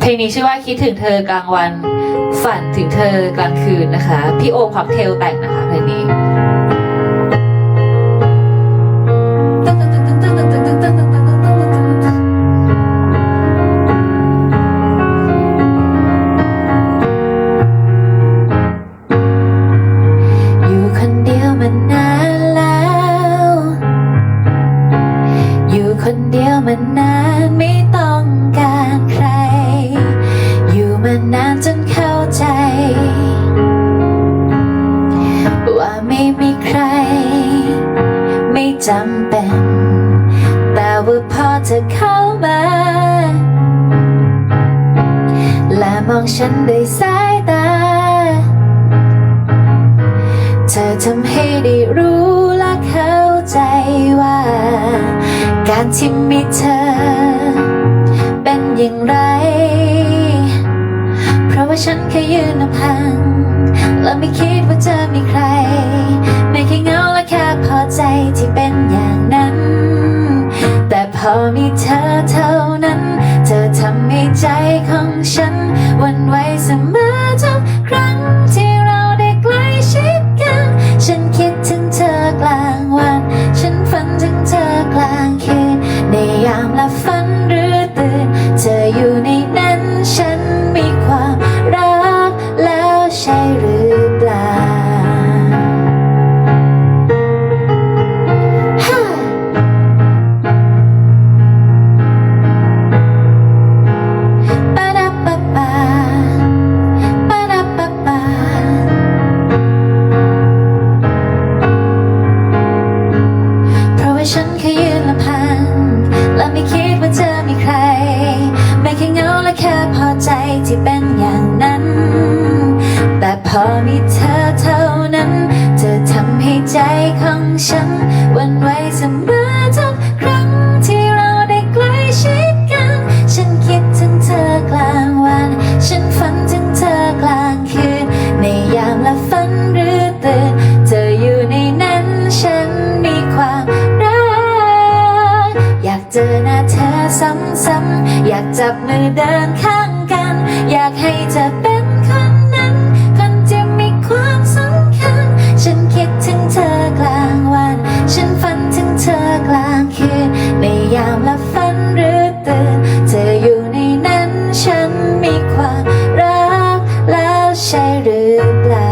เพลงนี้ชื่อว่าคิดถึงเธอกลางวัน ฝันถึงเธอกลางคืนนะคะ พี่โอมค็อกเทลแต่งนะคะเพลงนี้คนเดียวมานน มานานจนเข้าใจ ว่าไม่มีใคร ไม่จำเป็น แต่ว่าพอเธอเข้ามา และมองฉันด้วยสายตา เธอทำให้ได้รู้และเข้าใจว่า การที่มีเธอ เป็นอย่างไร ฉันแค่ยืนลำพังและไม่คิดว่าจะมีใคร ไม่แค่เงาและแค่พอใจที่เป็นอย่างนั้น แต่พอมีเธอเท่านั้น เธอทำให้ใจของฉันวันไหวเสมอทุกครั้งที่เราได้ใกล้ชิดกัน ฉันคิดถึงเธอกลางวัน ฉันฝันถึงเธอกลางคืนในยามหลับฝัน แพอมีเธอเท่านั้น เธอทำให้ใจของฉันวันไหวเสมอทุกครั้งที่เราได้ใกล้ชิดกัน ฉันคิดถึงเธอกลางวัน ฉันฝันถึงเธอกลางคืน ในยามหลับฝันหรือตื่น เธออยู่ในนั้นฉันมีความรัก อยากเจอหน้าเธอซ้ำๆอยากจับมือเดินข้างกัน อยากให้เธอเป็น หรือเปล่า